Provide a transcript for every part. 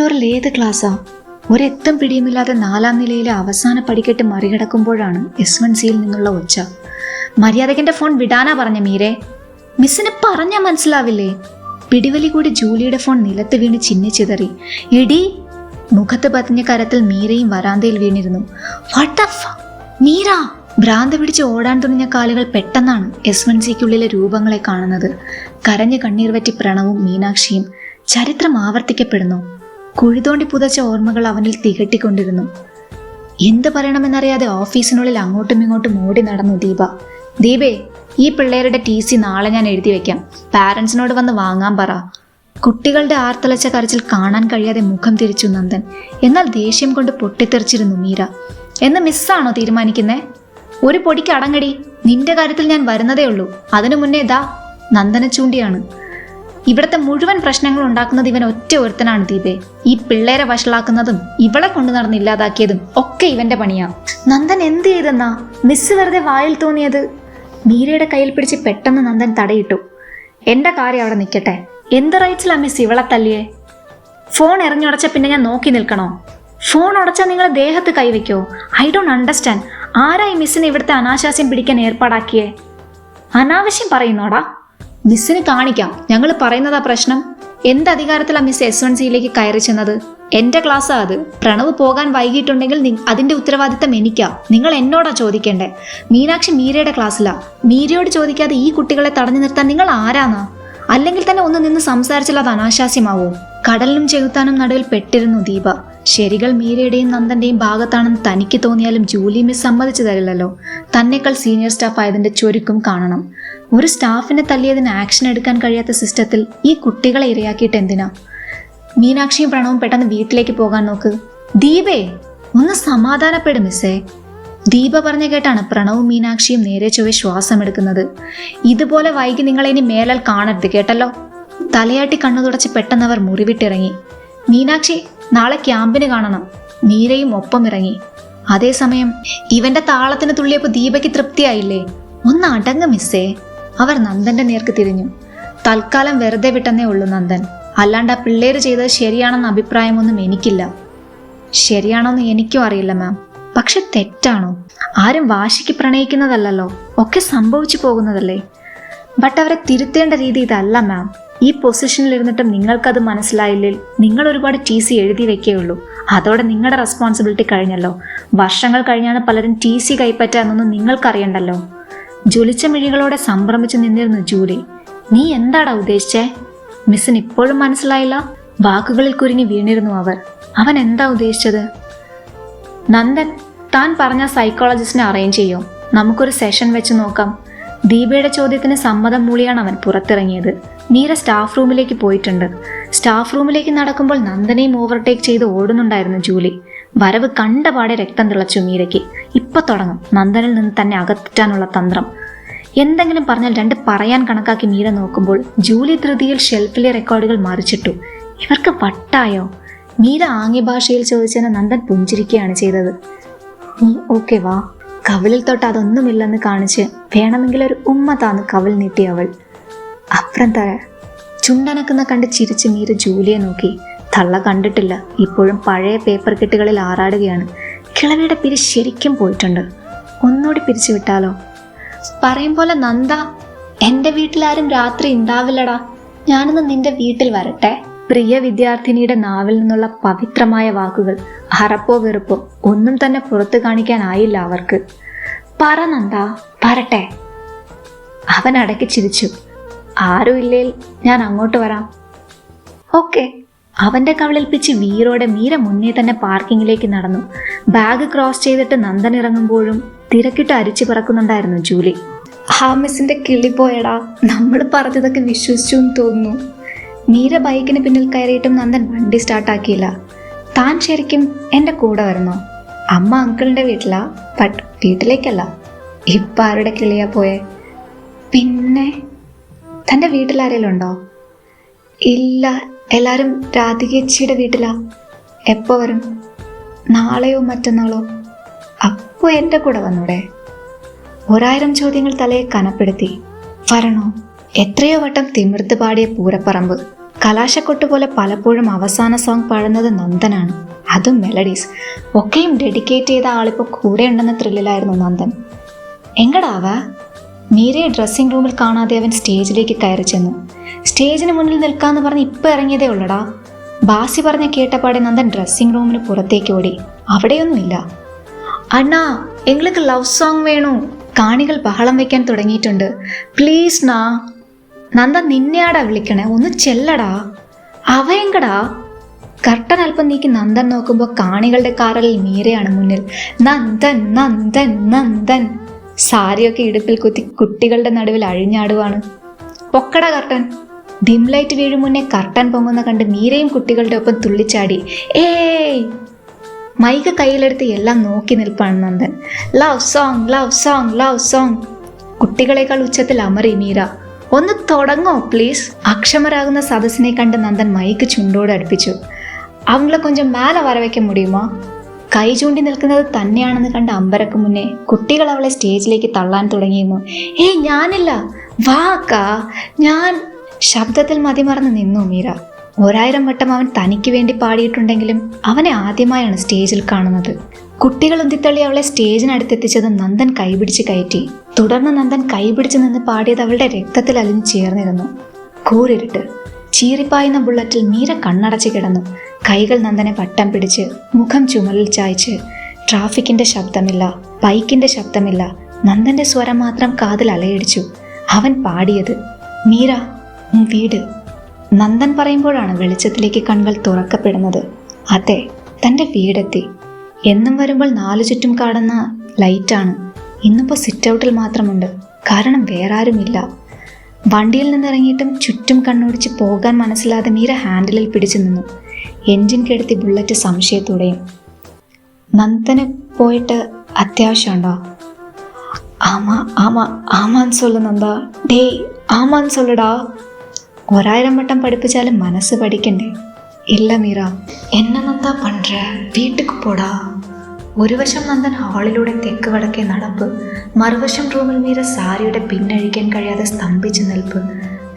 ഫ്ലോറിൽ ഏത് ക്ലാസ്സാ? ഒരെത്തും പിടിയുമില്ലാതെ നാലാം നിലയിലെ അവസാന പടിക്കെട്ട് മറികടക്കുമ്പോഴാണ് എസ് വൺ സിയിൽ നിന്നുള്ള ഒച്ച. മര്യാദയ്ക്കെന്റെ ഫോൺ വിടാനാ പറഞ്ഞ മീരെ. മിസ്സിന് പറഞ്ഞാൽ മനസ്സിലാവില്ലേ? പിടിവലി കൂടി ജൂലിയുടെ ഫോൺ നിലത്ത് വീണ് ചിന്നിച്ചിതറി ഇടി മുഖത്ത് പതിഞ്ഞ കരത്തിൽ മീരയും വരാന്തയിൽ വീണിരുന്നു. വാട്ട്? മീര ഭ്രാന്ത് പിടിച്ച് ഓടാൻ തുനിഞ്ഞ കാലുകൾ പെട്ടെന്നാണ് എസ് വൺ സിക്കുള്ളിലെ രൂപങ്ങളെ കാണുന്നത്. കരഞ്ഞ് കണ്ണീർ വറ്റി പ്രണവും മീനാക്ഷിയും ചരിത്രം ആവർത്തിക്കപ്പെടുന്നു. കുഴിതോണ്ടി പുതച്ച ഓർമ്മകൾ അവനിൽ തികട്ടിക്കൊണ്ടിരുന്നു. എന്ത് പറയണമെന്നറിയാതെ ഓഫീസിനുള്ളിൽ അങ്ങോട്ടും ഇങ്ങോട്ടും ഓടി നടന്നു ദീപ. ദീപേ ഈ പിള്ളേരുടെ ടി സി നാളെ ഞാൻ എഴുതി വെക്കാം. പാരൻസിനോട് വന്ന് വാങ്ങാൻ പറ. കുട്ടികളുടെ ആർത്തലച്ച കരച്ചിൽ കാണാൻ കഴിയാതെ മുഖം തിരിച്ചു നന്ദൻ. എന്നാൽ ദേഷ്യം കൊണ്ട് പൊട്ടിത്തെറിച്ചിരുന്നു മീര. എന്ന് മിസ്സാണോ തീരുമാനിക്കുന്നേ? ഒരു പൊടിക്ക് അടങ്ങടി. നിന്റെ കാര്യത്തിൽ ഞാൻ വരുന്നതേ ഉള്ളൂ. അതിനു മുന്നേ ദാ നന്ദന ചൂണ്ടിയാണ്. ഇവിടത്തെ മുഴുവൻ പ്രശ്നങ്ങൾ ഉണ്ടാക്കുന്നത് ഇവൻ ഒറ്റ ഒരുത്തനാണ് ദീപേ. ഈ പിള്ളേരെ വഷളാക്കുന്നതും ഇവളെ കൊണ്ടു നടന്ന് ഇല്ലാതാക്കിയതും ഒക്കെ ഇവന്റെ പണിയാ. നന്ദൻ എന്ത് ചെയ്തെന്നാ? മിസ് വെറുതെ വായിൽ തോന്നിയത്. മീരയുടെ കയ്യിൽ പിടിച്ച് പെട്ടെന്ന് നന്ദൻ തടയിട്ടു. എന്റെ കാര്യം അവിടെ നിൽക്കട്ടെ എന്ത് റൈറ്റ്സിലാ മിസ് ഇവളെ തല്ലിയേ? ഫോൺ എറിഞ്ഞുടച്ച പിന്നെ ഞാൻ നോക്കി നിൽക്കണോ? ഫോൺ ഉടച്ചാൽ നിങ്ങൾ ദേഹത്ത് കൈവയ്ക്കോ? ഐ ഡോണ്ട് അണ്ടർസ്റ്റാൻഡ് ആരായി മിസ്സിന് ഇവിടുത്തെ അനാശാസ്യം പിടിക്കാൻ ഏർപ്പാടാക്കിയേ? അനാവശ്യം പറയുന്നോടാ. മിസ്സിന് കാണിക്കാം. ഞങ്ങൾ പറയുന്നതാ പ്രശ്നം. എന്ത് അധികാരത്തിലാണ് മിസ് എസ് വൺ സിയിലേക്ക് കയറി ചെന്നത്? എന്റെ ക്ലാസ്സാ അത്. പ്രണവ് പോകാൻ വൈകിട്ടുണ്ടെങ്കിൽ അതിന്റെ ഉത്തരവാദിത്തം എനിക്കാ. നിങ്ങൾ എന്നോടാ ചോദിക്കേണ്ടേ? മീനാക്ഷി മീരയുടെ ക്ലാസ്സിലാ. മീരയോട് ചോദിക്കാതെ ഈ കുട്ടികളെ തടഞ്ഞു നിർത്താൻ നിങ്ങൾ ആരാന്നാ? അല്ലെങ്കിൽ തന്നെ ഒന്ന് നിന്ന് സംസാരിച്ചാൽ അത് അനാശാസ്യമാവോ? കടലിനും ചെകുത്താനും നടുവിൽ പെട്ടിരുന്നു ദീപ. ശരികൾ മീരയുടെയും നന്ദന്റെയും ഭാഗത്താണെന്ന് തനിക്ക് തോന്നിയാലും ജൂലി മിസ് സമ്മതിച്ചു തരില്ലല്ലോ. തന്നെക്കാൾ സീനിയർ സ്റ്റാഫ് ആയതിന്റെ ചുരുക്കും കാണണം. ഒരു സ്റ്റാഫിനെ തല്ലിയതിന് ആക്ഷൻ എടുക്കാൻ കഴിയാത്ത സിസ്റ്റത്തിൽ ഈ കുട്ടികളെ ഇരയാക്കിയിട്ട് എന്തിനാ? മീനാക്ഷിയും പ്രണവും പെട്ടെന്ന് വീട്ടിലേക്ക് പോകാൻ നോക്ക്. ദീപേ ഒന്ന് സമാധാനപ്പെടും മിസ്സേ. ദീപ പറഞ്ഞ കേട്ടാണ് പ്രണവും മീനാക്ഷിയും നേരെ ചൊവ്വെ ശ്വാസം എടുക്കുന്നത് ഇതുപോലെ വൈകി നിങ്ങളെ ഇനി മേലാൽ കാണരുത് കേട്ടല്ലോ? തലയാട്ടി കണ്ണു തുടച്ച് പെട്ടെന്ന് അവർ മുറിവിട്ടിറങ്ങി. മീനാക്ഷി നാളെ ക്യാമ്പിന് കാണണം. മീരയും ഒപ്പം ഇറങ്ങി. അതേസമയം ഇവന്റെ താളത്തിന് തുള്ളിയപ്പോൾ ദീപയ്ക്ക് തൃപ്തിയായില്ലേ? ഒന്ന് അടങ്ങ് മിസ്സേ. അവർ നന്ദന്റെ നേർക്ക് തിരിഞ്ഞു. തൽക്കാലം വെറുതെ വിട്ടെന്നേ ഉള്ളൂ നന്ദൻ. അല്ലാണ്ട് ആ പിള്ളേര് ചെയ്തത് ശരിയാണെന്ന അഭിപ്രായമൊന്നും എനിക്കില്ല. ശരിയാണോന്ന് എനിക്കും അറിയില്ല മാം പക്ഷെ തെറ്റാണോ? ആരും വാശിക്ക് പ്രണയിക്കുന്നതല്ലല്ലോ. ഒക്കെ സംഭവിച്ചു പോകുന്നതല്ലേ? ബട്ട് അവരെ തിരുത്തേണ്ട രീതി ഇതല്ല മാം ഈ പൊസിഷനിൽ ഇരുന്നിട്ടും നിങ്ങൾക്കത് മനസ്സിലായില്ലേ നിങ്ങൾ ഒരുപാട് ടി സി എഴുതി വെക്കുകയുള്ളൂ അതോടെ നിങ്ങളുടെ റെസ്പോൺസിബിലിറ്റി കഴിഞ്ഞല്ലോ. വർഷങ്ങൾ കഴിഞ്ഞാണ് പലരും ടി സി കൈപ്പറ്റാന്നൊന്നും നിങ്ങൾക്കറിയണ്ടല്ലോ. ജ്വലിച്ച മിഴികളോടെ സംഭ്രമിച്ചു നിന്നിരുന്നു ജൂലി നീ എന്താടാ ഉദ്ദേശിച്ചേ? മിസ്സിന് ഇപ്പോഴും മനസ്സിലായില്ല. വാക്കുകളിൽ കുരുങ്ങി വീണിരുന്നു അവർ. അവൻ എന്താ ഉദ്ദേശിച്ചത്? നന്ദൻ താൻ പറഞ്ഞ സൈക്കോളജിസ്റ്റിനെ അറേഞ്ച് ചെയ്യും. നമുക്കൊരു സെഷൻ വെച്ച് നോക്കാം. ദീപയുടെ ചോദ്യത്തിന് സമ്മതം മൂളിയാണ് അവൻ പുറത്തിറങ്ങിയത്. മീര സ്റ്റാഫ് റൂമിലേക്ക് പോയിട്ടുണ്ട്. സ്റ്റാഫ് റൂമിലേക്ക് നടക്കുമ്പോൾ നന്ദനെയും ഓവർടേക്ക് ചെയ്ത് ഓടുന്നുണ്ടായിരുന്നു ജൂലി. വരവ് കണ്ടപാടെ രക്തം തിളച്ചു മീരയ്ക്ക്. ഇപ്പൊ തുടങ്ങും. നന്ദനിൽ നിന്ന് തന്നെ അകറ്റാനുള്ള തന്ത്രം. എന്തെങ്കിലും പറഞ്ഞാൽ രണ്ട് പറയാൻ കണക്കാക്കി മീര നോക്കുമ്പോൾ ജൂലി തൃതിയിൽ ഷെൽഫിലെ റെക്കോർഡുകൾ മറിച്ചിട്ടു. ഇവർക്ക് വട്ടായോ? മീര ആംഗ്യ ഭാഷയിൽ ചോദിച്ചതിന് നന്ദൻ പുഞ്ചിരിക്കുകയാണ് ചെയ്തത്. നീ ഓക്കെ വാ. കവിളിൽ തൊട്ട് അതൊന്നുമില്ലെന്ന് കാണിച്ച് വേണമെങ്കിൽ ഒരു ഉമ്മ താന്ന് കവിൾ നീട്ടി അവൾ അപ്പുറം തര ചുണ്ടനക്കുന്ന കണ്ട് ചിരിച്ച് മീര ജൂലിയെ നോക്കി. തള്ള കണ്ടിട്ടില്ല. ഇപ്പോഴും പഴയ പേപ്പർ കെട്ടുകളിൽ ആറാടുകയാണ്. കിളവിയുടെ പിരി ശരിക്കും പോയിട്ടുണ്ട്. ഒന്നുകൂടി പിരിച്ചു വിട്ടാലോ? പറയും പോലെ നന്ദ എന്റെ വീട്ടിലാരും രാത്രി ഉണ്ടാവില്ലടാ. ഞാനിന്ന് നിന്റെ വീട്ടിൽ വരട്ടെ. പ്രിയ വിദ്യാർത്ഥിനിയുടെ നാവിൽ നിന്നുള്ള പവിത്രമായ വാക്കുകൾ അറപ്പോ വെറുപ്പോ ഒന്നും തന്നെ പുറത്തു കാണിക്കാനായില്ല അവർക്ക്. പറ നന്ദ പറട്ടെ അവൻ അടക്കി ചിരിച്ചു. ആരും ഇല്ലേൽ ഞാൻ അങ്ങോട്ട് വരാം. ഓക്കെ. അവന്റെ കവളിൽ പിച്ച് വീരോടെ മീര മുന്നേ തന്നെ പാർക്കിങ്ങിലേക്ക് നടന്നു. ബാഗ് ക്രോസ് ചെയ്തിട്ട് നന്ദൻ ഇറങ്ങുമ്പോഴും തിരക്കിട്ട് അരിച്ചു പറക്കുന്നുണ്ടായിരുന്നു ജൂലി. ഹാമിസിന്റെ കിളി പോയടാ. നമ്മൾ പറഞ്ഞതൊക്കെ വിശ്വസിച്ചു എന്ന് തോന്നുന്നു. മീര ബൈക്കിന് പിന്നിൽ കയറിയിട്ടും നന്ദൻ വണ്ടി സ്റ്റാർട്ടാക്കിയില്ല താൻ ശരിക്കും എന്റെ കൂടെ വരുന്നോ? അമ്മ അങ്കിളിന്റെ വീട്ടിലാ? ബട്ട് വീട്ടിലേക്കല്ല. ഇപ്പം ആരുടെ കിളിയാ പോയെ? പിന്നെ തന്റെ വീട്ടിലാരെങ്കിലും ഉണ്ടോ? ഇല്ല. എല്ലാരും രാധികേച്ചിയുടെ വീട്ടിലാ. എപ്പോൾ വരും? നാളെയോ മറ്റന്നാളോ? അപ്പോൾ എന്റെ കൂടെ വന്നൂടെ? ഒരായിരം ചോദ്യങ്ങൾ തലയെ കനപ്പെടുത്തി. വരണോ? എത്രയോ വട്ടം തിമിർത്ത് പാടിയ പൂരപ്പറമ്പ്. കലാശക്കൊട്ട് പോലെ പലപ്പോഴും അവസാന സോങ് പാടുന്നത് നന്ദനാണ്. അതും മെലഡീസ്. ഒക്കെയും ഡെഡിക്കേറ്റ് ചെയ്ത ആളിപ്പോൾ കൂടെ ഉണ്ടെന്ന ത്രില്ലിലായിരുന്നു നന്ദൻ. എങ്കടാവ മീരയെ ഡ്രസ്സിംഗ് റൂമിൽ കാണാതെ അവൻ സ്റ്റേജിലേക്ക് കയറി ചെന്നു. സ്റ്റേജിന് മുന്നിൽ നിൽക്കാന്ന് പറഞ്ഞ് ഇപ്പം ഇറങ്ങിയതേ ഉള്ളടാ. ബാസി പറഞ്ഞ കേട്ടപാടെ നന്ദൻ ഡ്രസ്സിംഗ് റൂമിന് പുറത്തേക്ക് ഓടി. അവിടെയൊന്നുമില്ല. അണ്ണാ എങ്ങൾക്ക് ലവ് സോങ് വേണു. കാണികൾ ബഹളം വെക്കാൻ തുടങ്ങിയിട്ടുണ്ട്. പ്ലീസ് നാ നന്ദ നിന്നെയാടാ വിളിക്കണേ? ഒന്ന് ചെല്ലടാ. അവയെങ്കടാ. കർട്ടൻ അല്പം നീക്കി നന്ദൻ നോക്കുമ്പോൾ കാണികളുടെ കാറലിൽ മീരയാണ് മുന്നിൽ. നന്ദൻ നന്ദൻ നന്ദൻ. സാരിയൊക്കെ ഇടുപ്പിൽ കുത്തി കുട്ടികളുടെ നടുവിൽ അഴിഞ്ഞാടുവാണ്. പൊക്കട കർട്ടൻ. ഡിം ലൈറ്റ് വീഴും മുന്നേ കർട്ടൻ പൊങ്ങുന്ന കണ്ട് മീരയും കുട്ടികളുടെ ഒപ്പം തുള്ളിച്ചാടി. ഏയ്! മൈക്ക് കയ്യിലെടുത്ത് എല്ലാം നോക്കി നിൽപ്പാണ് Nandan. Love song love song love song കുട്ടികളെക്കാൾ ഉച്ചത്തിൽ അമറി മീര. ഒന്ന് തുടങ്ങോ പ്ലീസ് അക്ഷമരാകുന്ന സദസ്സിനെ കണ്ട് നന്ദൻ മൈക്ക് ചുണ്ടോട് അടുപ്പിച്ചു. അവങ്ങളെ കൊഞ്ചം മേലെ വരവയ്ക്ക മുടിയുമോ? കൈ ചൂണ്ടി നിൽക്കുന്നത് തന്നെയാണെന്ന് കണ്ട അമ്പരക്ക് മുന്നേ കുട്ടികൾ അവളെ സ്റ്റേജിലേക്ക് തള്ളാൻ തുടങ്ങിയിരുന്നു. ഏയ് ഞാനില്ല. വാ അക്കാ. ഞാൻ ശബ്ദത്തിൽ മതിമറന്ന് നിന്നു മീര. ഒരായിരം വട്ടം അവൻ തനിക്ക് വേണ്ടി പാടിയിട്ടുണ്ടെങ്കിലും അവനെ ആദ്യമായാണ് സ്റ്റേജിൽ കാണുന്നത്. കുട്ടികൾ ഉന്തിത്തള്ളി അവളെ സ്റ്റേജിനടുത്തെത്തിച്ചത് നന്ദൻ കൈപിടിച്ച് കയറ്റി. തുടർന്ന് നന്ദൻ കൈപിടിച്ച് നിന്ന് പാടിയത് അവളുടെ രക്തത്തിൽ അലിഞ്ഞു ചേർന്നിരുന്നു. കൂരിരുട്ട്. ചീറിപ്പായുന്ന ബുള്ളറ്റിൽ മീര കണ്ണടച്ച് കിടന്നു. കൈകൾ നന്ദനെ വട്ടം പിടിച്ച് മുഖം ചുമലിൽ ചായച്ച്. ട്രാഫിക്കിന്റെ ശബ്ദമില്ല ബൈക്കിന്റെ ശബ്ദമില്ല. നന്ദന്റെ സ്വരം മാത്രം കാതിൽ അലയടിച്ചു. അവൻ പാടിയത് മീര വീട്. നന്ദൻ പറയുമ്പോഴാണ് വെളിച്ചത്തിലേക്ക് കണ്ണുകൾ തുറക്കപ്പെടുന്നത്. അതെ തന്റെ വീടെത്തി. എന്നും വരുമ്പോൾ നാലു ചുറ്റും കാണുന്ന ലൈറ്റാണ്. ഇന്നിപ്പോൾ സിറ്റ് ഔട്ടിൽ മാത്രമുണ്ട്. കാരണം വേറെ ആരുമില്ല വണ്ടിയിൽ നിന്നിറങ്ങിയിട്ടും ചുറ്റും കണ്ണോടിച്ച് പോകാൻ മനസ്സിലാതെ മീര ഹാൻഡിലിൽ പിടിച്ചു നിന്നു. എൻജിൻ കെടുത്തി ബുള്ളറ്റ് സംശയത്തോടെയും. നന്ദന് പോയിട്ട് അത്യാവശ്യമുണ്ടോ? ആമാ ആമാ ആമാൻ നന്ദ. ഡേ ആമാൻ സൊല്ലടാ. ഒരായിരം വട്ടം പഠിപ്പിച്ചാലും മനസ്സ് പഠിക്കണ്ടേ? ഇല്ല മീറ. എന്നെ നന്ദാ പண்ற വീട്ടുക്ക് പോടാ. ഒരു വശം നന്ദൻ ഹാളിലൂടെ തെക്ക് വടക്കേ നടപ്പ് മറുവശം റൂമിൽ മീര സാരിയുടെ പിന്നഴിക്കാൻ കഴിയാതെ സ്തംഭിച്ച് നിൽപ്പ്.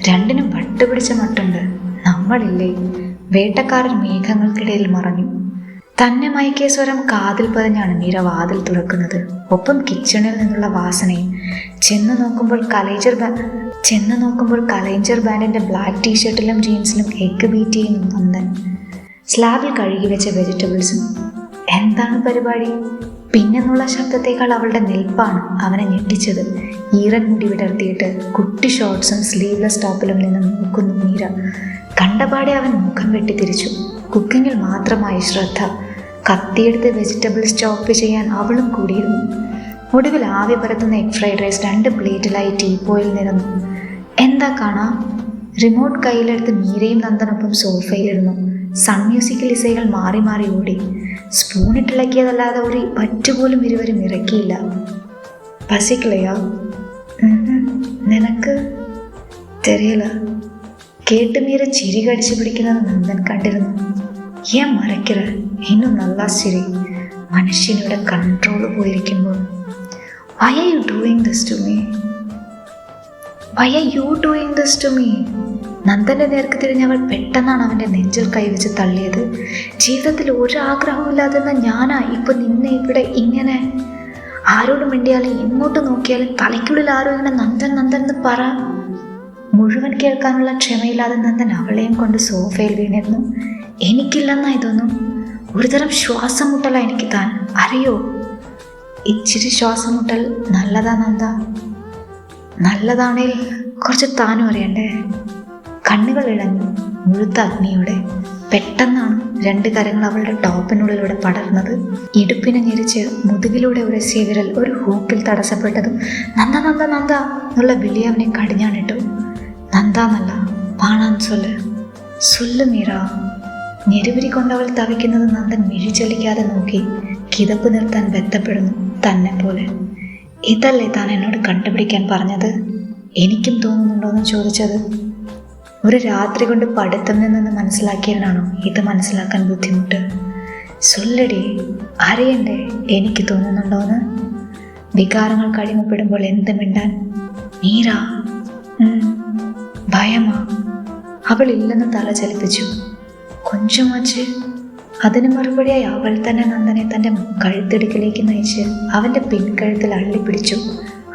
രണ്ടിനും വട്ടുപിടിച്ച മട്ടുണ്ട്. നമ്മളില്ലേ? വേട്ടക്കാരൻ മേഘങ്ങൾക്കിടയിൽ മറഞ്ഞു. തന്നെ മയക്കിയ സ്വരം കാതിൽ പതിഞ്ഞാണ് മീര വാതിൽ തുറക്കുന്നത്. ഒപ്പം കിച്ചണിൽ നിന്നുള്ള വാസനയും. ചെന്ന് നോക്കുമ്പോൾ കലൈജർ ബാ ചെന്ന് നോക്കുമ്പോൾ കലേഞ്ചർ ബാൻഡിന്റെ ബ്ലാക്ക് ടീഷർട്ടിലും ജീൻസിലും എഗ് ബീറ്റ് ചെയ്യുന്നു നന്ദൻ. സ്ലാബിൽ കഴുകി വെച്ച വെജിറ്റബിൾസും. എന്താണ് പരിപാടി? പിന്നെന്നുള്ള ശബ്ദത്തേക്കാൾ അവളുടെ നിൽപ്പാണ് അവനെ ഞെട്ടിച്ചത്. ഈറൻ മുടി വിടർത്തിയിട്ട് കുട്ടി ഷോർട്ട്സും സ്ലീവ്ലെസ് ടോപ്പിലും നിന്ന് നോക്കുന്നു മീര. കണ്ടപാടെ അവൻ മുഖം വെട്ടി തിരിച്ചു കുക്കിങ്ങിൽ മാത്രമായി ശ്രദ്ധ. കത്തിയെടുത്ത് വെജിറ്റബിൾസ് ചോപ്പ് ചെയ്യാൻ അവളും കൂടിയിരുന്നു. ഒടുവിൽ ആവി പരത്തുന്ന എഗ് ഫ്രൈഡ് റൈസ് രണ്ട് പ്ലേറ്റിലായി ടീപ്പോയിൽ നിരന്നു എന്താ കാണാം? റിമോട്ട് കയ്യിലെടുത്ത് മീരയും നന്ദനൊപ്പം സോഫയിലിരുന്നു സൺ മ്യൂസിക്കൽ ഇസൈകൾ മാറി മാറി ഓടി. സ്പൂണിട്ടിളക്കിയതല്ലാതെ ഒരു പറ്റുപോലും ഇരുവരും ഇറക്കിയില്ല. പസിക്കില്ലയോ നിനക്ക്? തെരയില്ല കേട്ട് മീര ചിരി കടിച്ചു പിടിക്കുന്നത് നന്ദൻ കണ്ടിരുന്നു. ஏன் மறைக்கிற ഇന്നും നല്ല ശരി മനുഷ്യനോട് control പോയിരിക്കുമ്പോൾ why are you doing this to me why are you doing this to me നന്ദന്റെ നേർക്ക് തിരിഞ്ഞവൾ പെട്ടെന്നാണ് അവന്റെ നെഞ്ചിൽ കൈവച്ച് തള്ളിയത്. ജീവിതത്തിൽ ഒരാഗ്രഹവും ഇല്ലാതെന്ന ഞാനാ ഇപ്പം നിന്നെ ഇവിടെ ഇങ്ങനെ. ആരോട് മിണ്ടിയാലും എങ്ങോട്ട് നോക്കിയാലും തലയ്ക്കുള്ളിൽ ആരോ ഇങ്ങനെ നന്ദൻ നന്ദൻ എന്ന് പറ. മുഴുവൻ കേൾക്കാനുള്ള ക്ഷമയില്ലാതെ നന്ദൻ അവളെയും കൊണ്ട് സോഫയിൽ വീണിരുന്നു. എനിക്കില്ലെന്നാ ഇതൊന്നും? ഒരുതരം ശ്വാസം മുട്ടല എനിക്ക് താൻ. അറിയോ? ഇച്ചിരി ശ്വാസം മുട്ടൽ നല്ലതാ നന്ദ. നല്ലതാണേൽ കുറച്ച് താനും അറിയണ്ടേ? കണ്ണുകൾ ഇഴഞ്ഞു മുഴുത്ത അഗ്നിയോടെ. പെട്ടെന്നാണ് രണ്ട് കരങ്ങൾ അവളുടെ ടോപ്പിനുള്ളിലൂടെ പടർന്നത്. ഇടുപ്പിനെ ഞെരിച്ച് മുതുകിലൂടെ ഉരസിയ വിരൽ ഒരു ഹൂക്കിൽ തടസ്സപ്പെട്ടതും നന്ദ നന്ദ നന്ദ എന്നുള്ള വിളി അവനെ കടിഞ്ഞാണിട്ടു. നന്ദാന്നല്ല പാണാൻ സൊല്ല്. സൊല്ല് മീറ ഞെരുവിരി കൊണ്ടവൾ തവിക്കുന്നത് നന്ദൻ മിഴിച്ചലിക്കാതെ നോക്കി കിതപ്പ് നിർത്താൻ ബന്ധപ്പെടുന്നു തന്നെ പോലെ ഇതല്ലേ താൻ എന്നോട് കണ്ടുപിടിക്കാൻ പറഞ്ഞത്? എനിക്കും തോന്നുന്നുണ്ടോയെന്ന് ചോദിച്ചത്. ഒരു രാത്രി കൊണ്ട് പഠിത്തം നിന്നെന്ന് മനസ്സിലാക്കിയവനാണോ? ഇത് മനസ്സിലാക്കാൻ ബുദ്ധിമുട്ട്. സൊല്ലടി അറിയണ്ടേ എനിക്ക് തോന്നുന്നുണ്ടോന്ന്? വികാരങ്ങൾ കഴിമപ്പെടുമ്പോൾ എന്ത് മിണ്ടാൻ? ഉം, ഭയമാ. അവൾ ഇല്ലെന്ന് തല ചലിപ്പിച്ചു. കൊഞ്ചുമാച്ച് അതിന് മറുപടിയായി അവൾ തന്നെ നന്ദനെ തന്റെ കഴുത്തിടുക്കിലേക്ക് നയിച്ച് അവന്റെ പിൻകഴുത്തിൽ അള്ളിപ്പിടിച്ചു.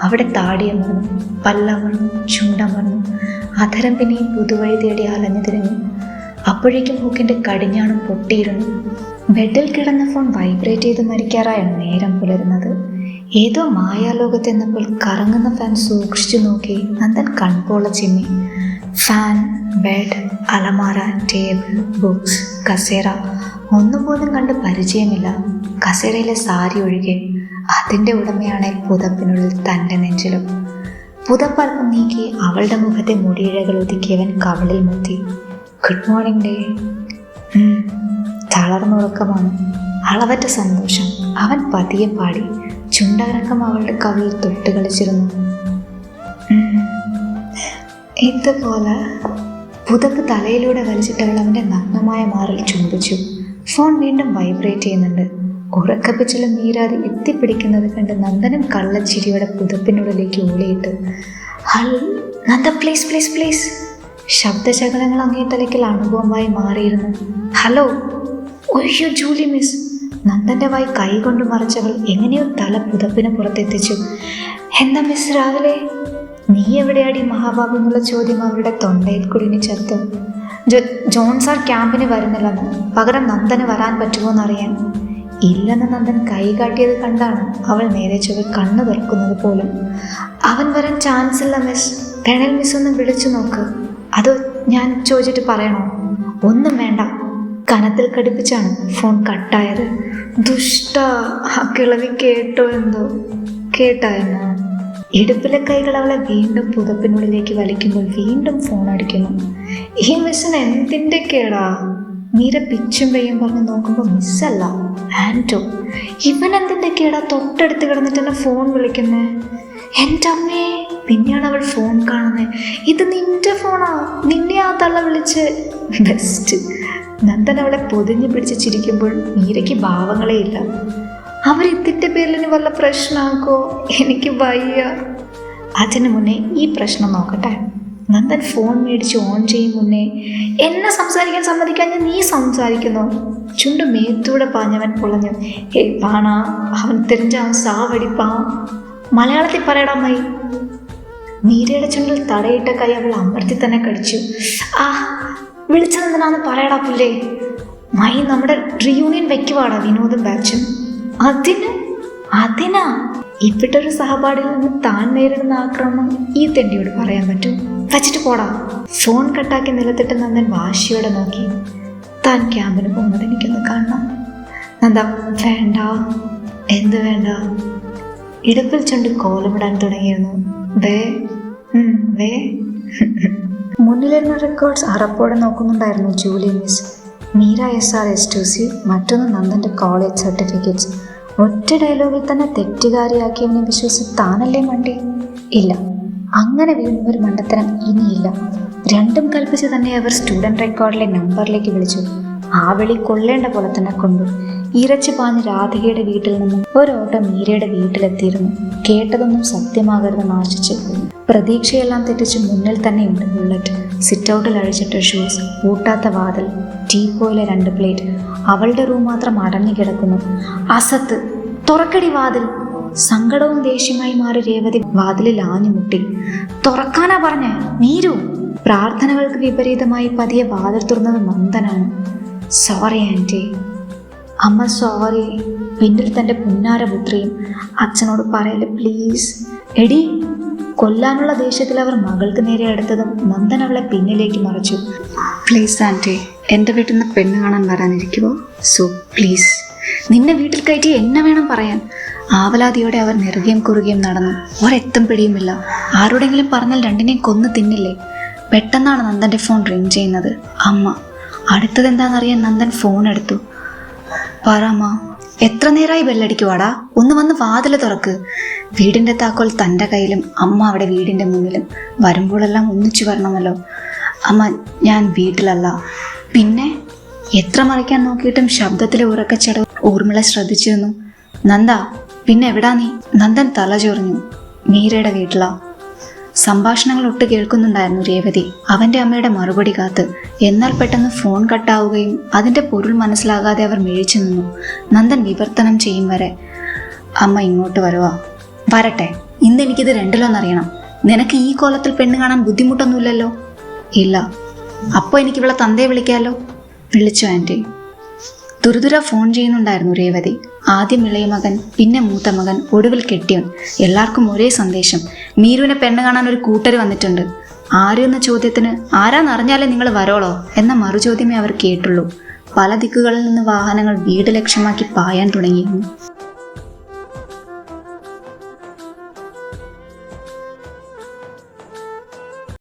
അവിടെ താടിയമർന്നു പല്ലമർന്നു ചുണ്ടമർന്നു അധരം പിന്നെയും പുതുവഴി തേടി അലഞ്ഞു തിരിഞ്ഞു. അപ്പോഴേക്കും ഹൂക്കിന്റെ കടിഞ്ഞാണം പൊട്ടിയിരുന്നു. ബെഡിൽ കിടന്ന ഫോൺ വൈബ്രേറ്റ് ചെയ്ത് മരിക്കാറായാണ് നേരം പുലരുന്നത്. ഏതോ മായാലോകത്തെന്നപ്പോൾ കറങ്ങുന്ന ഫാൻ സൂക്ഷിച്ചു നോക്കി നന്ദൻ കൺപോള ചിമ്മി. ഫാൻ ബെഡ് അലമാര ടേബിൾ ബുക്സ് കസേര ഒന്നും പോലും കണ്ട് പരിചയമില്ല. കസേരയിലെ സാരി ഒഴികെ അതിന്റെ ഉടമയാണ് പുതപ്പിനുള്ളിൽ തന്റെ നെഞ്ചിലും. പുതപ്പൽപ്പം നീക്കി അവളുടെ മുഖത്തെ മുടിയിഴകൾ ഒതുക്കിയവൻ കവളിൽ മുത്തി. Good morning day. തളർന്നുറക്കമാണ്. അളവറ്റ സന്തോഷം. അവൻ പതിയെ പാടി. ചുണ്ടകരക്കം അവളുടെ കവിൾ തൊട്ട് കളിച്ചിരുന്നു. ഇതുപോലെ പുതപ്പ് തലയിലൂടെ വലിച്ചിട്ടവൾ അവന്റെ നഗ്നമായ മാറിൽ ചുംബിച്ചു. ഫോൺ വീണ്ടും വൈബ്രേറ്റ് ചെയ്യുന്നുണ്ട്. ഉറക്കപ്പിച്ചിലും നീരാതി എത്തിപ്പിടിക്കുന്നത് കണ്ട് നന്ദനും കള്ളച്ചിരിയോടെ പുതപ്പിനുള്ളിലേക്ക് ഓളിയിട്ട് ഹൽ നന്ദ പ്ലീസ് പ്ലീസ് പ്ലീസ് ശബ്ദശകലങ്ങൾ അങ്ങേ തലയ്ക്കൽ അനുഭവമായി മാറിയിരുന്നു. ഹലോ ഒയ്യോ ജൂലി മിസ് നന്ദന്റെ വായി കൈ കൊണ്ട് മറച്ചവൾ എങ്ങനെയോ തല പുതപ്പിന് പുറത്തെത്തിച്ചു. എന്താ മിസ് രാവിലെ? നീ എവിടെയാടി മഹാബാബു എന്നുള്ള ചോദ്യം അവരുടെ തൊണ്ടയിൽ കുടുങ്ങി ചേർത്തു ജോൺ സാർ ക്യാമ്പിന് വരുന്നില്ലെന്ന് പകരം നന്ദന് വരാൻ പറ്റുമോ എന്നറിയാൻ ഇല്ലെന്ന് നന്ദൻ കൈ കാട്ടിയത് കണ്ടാണ് അവൾ നേരെ ചൊവ്വ കണ്ണു തുറക്കുന്നത് പോലും. അവൻ വരാൻ ചാൻസ് ഇല്ല മിസ് വേണേൽ മിസ് ഒന്ന് വിളിച്ചു നോക്ക്. അതോ ഞാൻ ചോദിച്ചിട്ട് പറയണോ? ഒന്നും വേണ്ട. കനത്തിൽ കടിപ്പിച്ചാണ് ഫോൺ കട്ടായത്. ദുഷ്ട കിളവി കേട്ടോ എന്തോ? കേട്ടായിരുന്നു? ഇടുപ്പിലെ കൈകൾ അവളെ വീണ്ടും പുതപ്പിനുള്ളിലേക്ക് വലിക്കുമ്പോൾ വീണ്ടും ഫോൺ അടിക്കുന്നു. ഈ മിസ്സിന് എന്തിന്റെ കേടാ? മീര പിച്ചും പെയ്യും പറഞ്ഞ് നോക്കുമ്പോൾ മിസ്സല്ല ആന്റോ ഇവൻ എന്തിന്റെ കേടാ തൊട്ടടുത്ത് കിടന്നിട്ട് എന്നെ ഫോൺ വിളിക്കുന്നേ? എന്റെ അമ്മേ പിന്നെയാണ് അവൾ ഫോൺ കാണുന്നത് ഇത് നിന്റെ ഫോണാ നിന്നെ ആ തള്ള വിളിച്ച്. ബെസ്റ്റ് നന്ദൻ അവളെ പൊതിഞ്ഞു പിടിച്ച് ചിരിക്കുമ്പോൾ മീരയ്ക്ക് ഭാവങ്ങളെയില്ല. അവരെത്തിന്റെ പേരിൽ വല്ല പ്രശ്നമാക്കോ? എനിക്ക് വയ്യ. അതിനു മുന്നേ ഈ പ്രശ്നം നോക്കട്ടെ. നന്ദൻ ഫോൺ മേടിച്ച് ഓൺ ചെയ്യും മുന്നേ എന്നെ സംസാരിക്കാൻ സമ്മതിക്കാൻ നീ സംസാരിക്കുന്നു. ചുണ്ട് മേത്തൂടെ പാഞ്ഞവൻ പൊളഞ്ഞു. ഹേ പാണാ അവൻ തെരിഞ്ഞ സാവടിപ്പാ. മലയാളത്തിൽ പറയടാ മീരയുടെ ചുണ്ടിൽ തടയിട്ട കൈ അവൾ അമർത്തി തന്നെ കടിച്ചു. ആ വിളിച്ചതെന്തിനാന്ന് പറയടാ പുല്ലേ? മൈ നമ്മുടെ റീയൂണിയൻ വെക്കുവാടാ വിനോദം ബാച്ചും. അതിന് അതിനാ? ഇവിട്ടൊരു സഹപാഠിയിൽ നിന്ന് താൻ നേരിടുന്ന ആക്രമണം ഈ തെണ്ടിയോട് പറയാൻ പറ്റും. വച്ചിട്ട് പോടാ. ഫോൺ കട്ടാക്കി നിലത്തിട്ട് നന്ദൻ വാശിയോടെ നോക്കി. താൻ ക്യാമ്പിന് പോകുന്നത് എനിക്കൊന്ന് കാണണം. നന്ദ വേണ്ട. എന്ത് വേണ്ട? ഇടുപ്പിൽ ചുണ്ട് കോലമിടാൻ തുടങ്ങിയിരുന്നു. മുന്നിലിരുന്ന റെക്കോർഡ്സ് അറപ്പോടെ നോക്കുന്നുണ്ടായിരുന്നു Julie miss. Meera S R S two C മറ്റൊന്ന് നന്ദന്റെ കോളേജ് സർട്ടിഫിക്കറ്റ്സ് ഒറ്റ ഡയലോഗിൽ തന്നെ തെറ്റുകാരിയാക്കിയവനെ വിശ്വസിച്ച് താനല്ലേ മണ്ടി? ഇല്ല. അങ്ങനെ വീഴുന്ന ഒരു മണ്ടത്തരം ഇനിയില്ല. രണ്ടും കൽപ്പിച്ച് തന്നെ അവർ സ്റ്റുഡന്റ് റെക്കോർഡിലെ നമ്പറിലേക്ക് വിളിച്ചു. ആ വിളി കൊള്ളേണ്ട പോലെ തന്നെ കൊണ്ടു. ഇരച്ചു പാഞ്ഞ് രാധികയുടെ വീട്ടിൽ നിന്നും ഒരോട്ടം മീരയുടെ വീട്ടിലെത്തിയിരുന്നു. കേട്ടതൊന്നും സത്യമാകരുതെന്ന് ആശിച്ച് പ്രതീക്ഷയെല്ലാം തെറ്റിച്ച് മുന്നിൽ തന്നെയുണ്ട് ബുള്ളറ്റ്. സിറ്റ് ഔട്ടിൽ അഴിച്ചിട്ട ഷൂസ് പൂട്ടാത്ത വാതിൽ ടീപ്പോയിലെ രണ്ട് പ്ലേറ്റ്. അവളുടെ റൂം മാത്രം അടഞ്ഞു കിടക്കുന്നു. അസത്ത് തുറക്കടി വാതിൽ. സങ്കടവും ദേഷ്യമായി മാറി രേവതി വാതിലിൽ ആഞ്ഞു മുട്ടി. തുറക്കാനാ പറഞ്ഞേ നീരു പ്രാർത്ഥനകൾക്ക് വിപരീതമായി പതിയെ വാതിൽ തുറന്നത് നന്ദനാണ്. സോറി ആന്റി അമ്മ സോറി പിന്നിൽ തന്റെ പുന്നാര പുത്രിയും അച്ഛനോട് പറയല്ലേ പ്ലീസ് എടി കൊല്ലാനുള്ള ദേഷ്യത്തിൽ അവർ മകൾക്ക് നേരെ അടുത്തതും നന്ദൻ അവളെ പിന്നിലേക്ക് മറച്ചു. പ്ലീസ് ആന്റി എന്റെ വീട്ടിൽ നിന്ന് പെണ്ണ് കാണാൻ വരാനിരിക്കുമോ സോ പ്ലീസ് നിന്നെ വീട്ടിൽ കയറ്റി എന്നെ വേണം പറയാൻ. ആവലാതിയോടെ അവർ നെറുകയും കുറുകയും നടന്നു. ഒരെത്തും പിടിയുമില്ല. ആരോടെങ്കിലും പറഞ്ഞാൽ രണ്ടിനെയും കൊന്നു തിന്നില്ലേ? പെട്ടെന്നാണ് നന്ദന്റെ ഫോൺ റിംഗ് ചെയ്യുന്നത്. അമ്മ അടുത്തതെന്താണെന്നറിയാൻ നന്ദൻ ഫോൺ എടുത്തു. പറമ്മ എത്ര നേരമായി ബെല്ലടിക്കുവാടാ? ഒന്ന് വന്ന് വാതിൽ തുറക്ക്. വീടിന്റെ താക്കോൽ തന്റെ കയ്യിലും അമ്മ അവിടെ വീടിന്റെ മുന്നിലും. വരുമ്പോഴെല്ലാം ഒന്നിച്ചു വരണമല്ലോ. അമ്മ ഞാൻ വീട്ടിലല്ല. പിന്നെ എത്ര മറിക്കാൻ നോക്കിയിട്ടും ശബ്ദത്തിലെ ഉറക്കച്ചടവ് ഊർമിള ശ്രദ്ധിച്ചിരുന്നു. നന്ദ പിന്നെ എവിടാ നീ? നന്ദൻ തല ചൊറിഞ്ഞു. മീരയുടെ വീട്ടിലാ. സംഭാഷണങ്ങൾ ഒട്ട് കേൾക്കുന്നുണ്ടായിരുന്നു രേവതി. അവന്റെ അമ്മയുടെ മറുപടി കാത്ത് എന്നാൽ പെട്ടെന്ന് ഫോൺ കട്ടാവുകയും അതിന്റെ പൊരുൾ മനസ്സിലാകാതെ അവർ മിഴിച്ചു നിന്നു. നന്ദൻ വിവർത്തനം ചെയ്യും വരെ അമ്മ ഇങ്ങോട്ട് വരുവാ? വരട്ടെ. ഇന്ന് എനിക്കിത് രണ്ടിലൊന്നറിയണം. നിനക്ക് ഈ കോലത്തിൽ പെണ്ണ് കാണാൻ ബുദ്ധിമുട്ടൊന്നുമില്ലല്ലോ? ഇല്ല. അപ്പോൾ എനിക്കിവിടെ തന്തയെ വിളിക്കാമല്ലോ വിളിച്ചു ആന്റി തുരുതുര ഫോൺ ചെയ്യുന്നുണ്ടായിരുന്നു രേവതി. ആദ്യം ഇളയ മകൻ പിന്നെ മൂത്ത മകൻ ഒടുവിൽ കെട്ടിയവൻ. എല്ലാവർക്കും ഒരേ സന്ദേശം. മീരുവിനെ പെണ്ണ് കാണാൻ ഒരു കൂട്ടർ വന്നിട്ടുണ്ട്. ആര് എന്ന ചോദ്യത്തിന് ആരാന്നറിഞ്ഞാലേ നിങ്ങൾ വരോളോ എന്ന മറുചോദ്യമേ അവർ കേട്ടുള്ളൂ. പല ദിക്കുകളിൽ നിന്ന് വാഹനങ്ങൾ വീട് ലക്ഷ്യമാക്കി പായാൻ തുടങ്ങിയിരുന്നു.